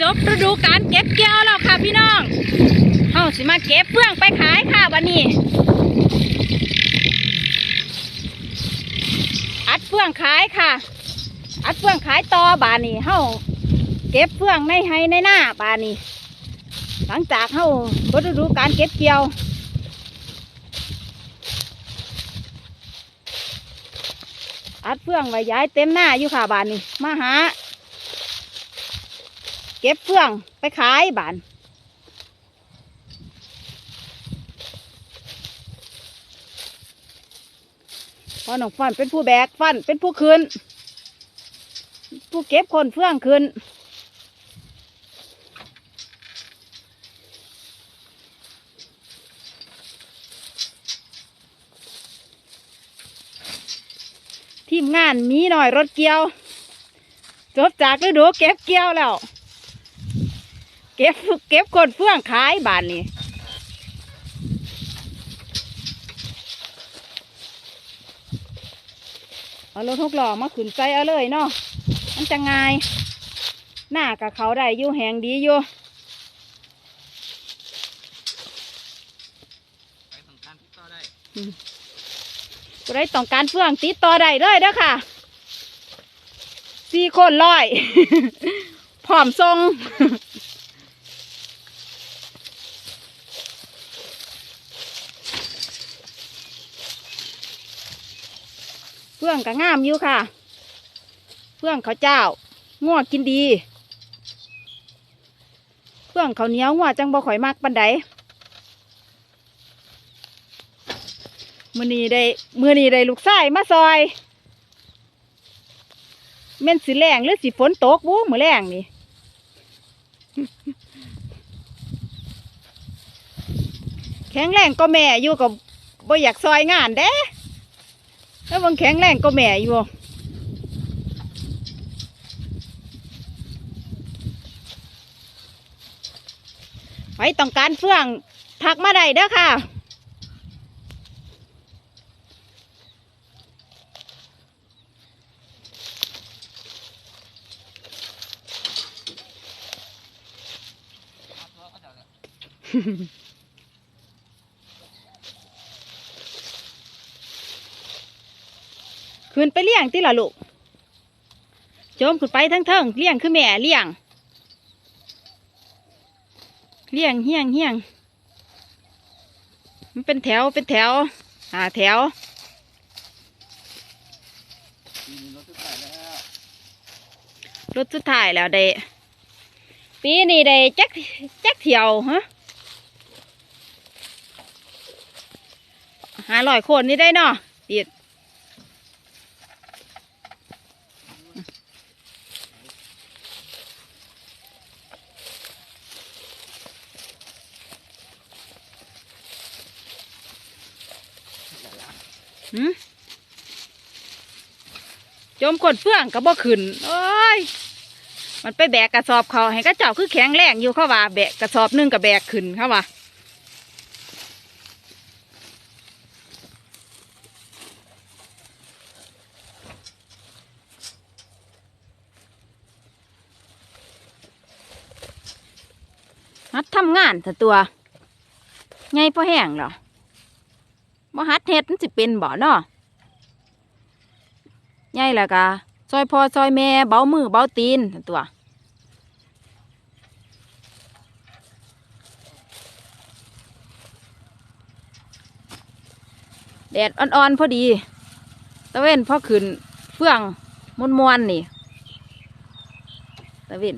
จบฤดูการเก็บเกี่ยวแล้วค่ะพี่น้องเฮาสิมาเก็บเฟื่องไปขายค่ะวันนี้ อัดเฟื่องขายค่ะ อัดเฟื่องขายต่อบานนี้เฮาเก็บเฟื่องในไฮในหน้าบานนี้ หลังจากเฮาบฤดูการเก็บเกี่ยวอัดเฟื่องไว้ย้ายเต็มหน้าอยู่ค่ะบานนี้มาหา เก็บเฟื่องไปขายบานพอหนองฟันเป็นผู้แบกฟันเป็นผู้คืนผู้เก็บคนเฟื่องคืนทีมงานมีหน่อยรถเกี่ยว จบจากฤดูเก็บเกี่ยวแล้ว เก็บเก็บคนเฟื่องขายบานนี้เอารถหกล้อมาขึ้นใจเอาเลยเนาะมันจะง่ายหน้ากับเขาได้ยู่แหงดีอยู่ไปสงการที่ต่อได้ต้องการเฟื่องติดต่อได้เลยเด้อค่ะสี่คนร้อยพร้อมทรง เฟื่องก็งามอยู่ค่ะเฟื่องเขาเจ้าง้อกินดีเฟื่องเขาเหนียวง้อจังบ่ข่อยมากปันใดมือนีได้มือนีได้ลูกไส้มาซอยเม่นสีแรงหรือสีฝนตกบูมือแรงนี่แข็งแรงก็แม่อยู่กับบ่อยากซอยงานเด้ แล้วมันแข็งแรงก็แม่อยู่ไว้ต้องการเฟื่องทักมาได้เด้อค่ะครับเพราะเขึ้นไปเลี้ยงติละลูกโจมขึ้นไปทั้งเทิงเลี้ยงคือแม่เลี้ยง เลี้ยงเฮียงเฮียงมันเป็นแถวเป็นแถวหาแถวรถทุกสายแล้วรถสุดท้ายแล้วได้ปีนี้ได้จักจักเที่ยวฮะหาลอยคนนี่ได้เนาะติด จมคนเฟื่องก็บ่ขึ้นโอ้ย มันไปแบกกระสอบเขาให้กระเจ้าคือแข็งแรงอยู่เขาว่า แบกกระสอบนึงกับแบกขึ้นเขาว่าฮัดทำงานแต่ตัวไงพอแห้งเหรอ บ่ฮัดเฮ็ดมันสิเป็นบ่เนาะไงล่ะกะซอยพ่อซอยแม่เบามือเบาตีนต่ตัวแดดอ่อนๆพอดี ตะเว้นพอขึ้นเฟื่องมวนๆนี่ ตะเว้น